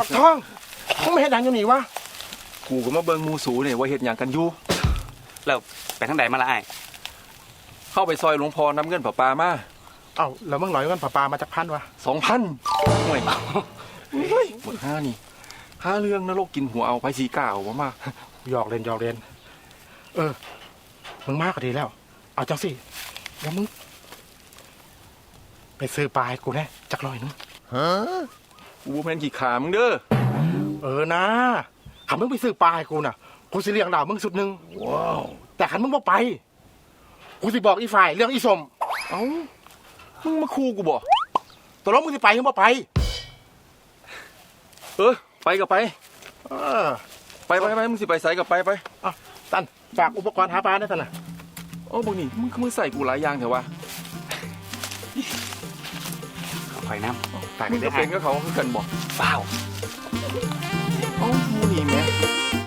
ปักทองมึงไม่เห็นดังอยู่นี่วะกูก็มาเบิ่งหมูสูเนี่ยว่าเฮ็ดหยังกันอยู่แล้วไปทางใดมาละไอ้ายเข้าไปซอยหลวงพ่อนำเงินผาปามาเอ้าแล้วมึงลอยเงินผาปามาจากพันวะสองพันห่วยเฮ้ยหมดห้านี่ห้าเรื่องนรกกินหัวเอาไปสีกล้าเอาบ่มาหยอกเล่นหยอกเล่นเออ มึงมากก็ดีแล้ว เอาจังสิเดี๋ยวมึง ไปซื้อปลาให้กูแน่จักรอยหนึง กูบ่แม่นขี้ขามึงเด้อเออนะขันมึงไปซื้อปลาให้กูน่ะ กูสิเลี้ยงดาวมึงสุดหนึ่งว้าวแต่ขันมึงบ่ไป กูสิบอกอีฝ่ายเรื่องอีสม เอ้ามึงมาคูกูบ่ตกลงมึงสิไปหรือบ่ไป เออไปก็ไป เออไปไปไปมึงสิไปไสก็ไปไปอะตันฝากอุปกรณ์หาปลาได้ตันน่ะ โอ้บอกนี่มึงมึงใส่กูหลายอย่างเถอะวะ ขอคอยน้ำฝากมึกันงด้ก็วยเป็ไอ้นก็เขาคือกันบ่เปล่า